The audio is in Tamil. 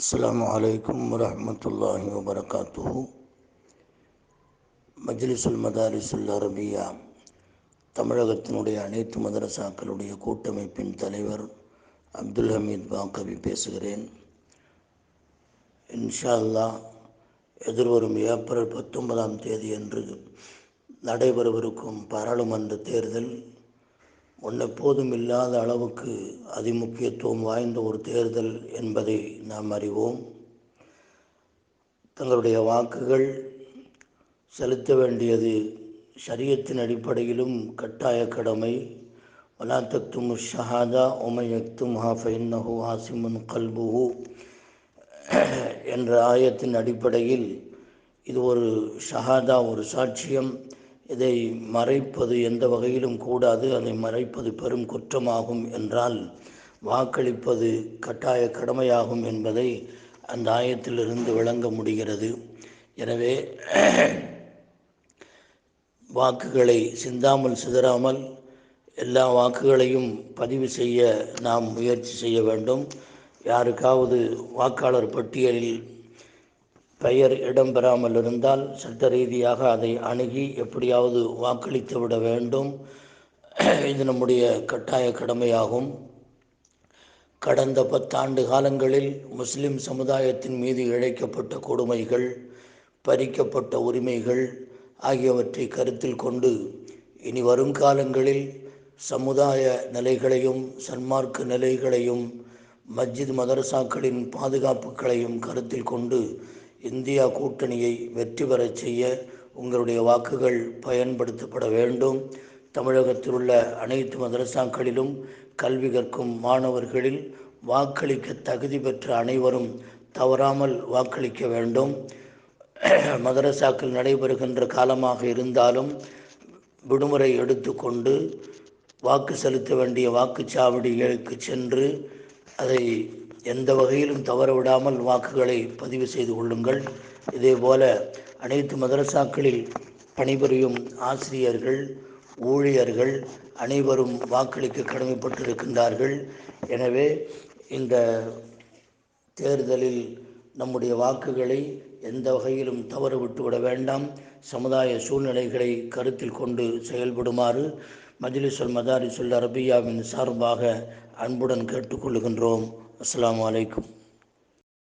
السلام عليكم ورحمة الله وبركاته மஜ்லிசுல் மதாரிசுல் அரபியா தமிழகத்தினுடைய அனைத்து மதரசாக்களுடைய கூட்டமைப்பின் தலைவர் அப்துல் ஹமீத் பாக்கவி பேசுகிறேன் இன்ஷா அல்லாஹ் எதிர்வரும் ஏப்ரல் பத்தொன்பதாம் தேதி அன்று நடைபெறவிருக்கும் பாராளுமன்ற தேர்தல் முன்னெப்போதும் இல்லாத அளவுக்கு அதிமுக்கியத்துவம் வாய்ந்த ஒரு தேர்தல் என்பதை நாம் அறிவோம். தங்களுடைய வாக்குகள் செலுத்த வேண்டியது சரியத்தின் அடிப்படையிலும் கட்டாய கடமை. வலா தக்தும் ஷஹாதா ஒமையக்தும் ஹாஃபைன்னஹு ஆசிமுன் கல்புஹு என்ற ஆயத்தின் அடிப்படையில் இது ஒரு ஷஹாதா ஒரு சாட்சியம். இதை மறைப்பது எந்த வகையிலும் கூடாது. அதை மறைப்பது பெரும் குற்றமாகும் என்றால் வாக்களிப்பது கட்டாய கடமையாகும் என்பதை அந்த ஆயத்திலிருந்து விளங்க முடிகிறது. எனவே வாக்குகளை சிந்தாமல் சிதறாமல் எல்லா வாக்குகளையும் பதிவு செய்ய நாம் முயற்சி செய்ய வேண்டும். யாருக்காவது வாக்காளர் பட்டியலில் பெயர் இடம்பெறாமல் இருந்தால் சட்ட ரீதியாக அதை அணுகி எப்படியாவது வாக்களித்து விட வேண்டும். இது நம்முடைய கட்டாய கடமையாகும். கடந்த பத்தாண்டு காலங்களில் முஸ்லிம் சமுதாயத்தின் மீது இழைக்கப்பட்ட கொடுமைகள் பறிக்கப்பட்ட உரிமைகள் ஆகியவற்றை கருத்தில் கொண்டு இனி வரும் காலங்களில் சமுதாய நிலைகளையும் சன்மார்க்க நிலைகளையும் மஸ்ஜித் மதரசாக்களின் பாதுகாப்புகளையும் கருத்தில் கொண்டு இந்தியா கூட்டணியை வெற்றி பெறச் செய்ய உங்களுடைய வாக்குகள் பயன்படுத்தப்பட வேண்டும். தமிழகத்தில் உள்ள அனைத்து மதரசாக்களிலும் கல்வி கற்கும் மாணவர்களில் வாக்களிக்க தகுதி பெற்ற அனைவரும் தவறாமல் வாக்களிக்க வேண்டும். மதரசாக்கள் நடைபெறுகின்ற காலமாக இருந்தாலும் விடுமுறை எடுத்துக்கொண்டு வாக்கு செலுத்த வேண்டிய வாக்குச்சாவடிகளுக்கு சென்று அதை எந்த வகையிலும் தவற விடாமல் வாக்குகளை பதிவு செய்து கொள்ளுங்கள். இதேபோல அனைத்து மதரசாக்களில் பணிபுரியும் ஆசிரியர்கள் ஊழியர்கள் அனைவரும் வாக்களிக்க கடமைப்பட்டிருக்கின்றார்கள். எனவே இந்த தேர்தலில் நம்முடைய வாக்குகளை எந்த வகையிலும் தவறு விட்டுவிட வேண்டாம். சமுதாய சூழ்நிலைகளை கருத்தில் கொண்டு செயல்படுமாறு மஜ்லிசுல் மதாரிசுல் அரபியாவின் சார்பாக அன்புடன் கேட்டுக்கொள்கின்றோம். السلام علیکم۔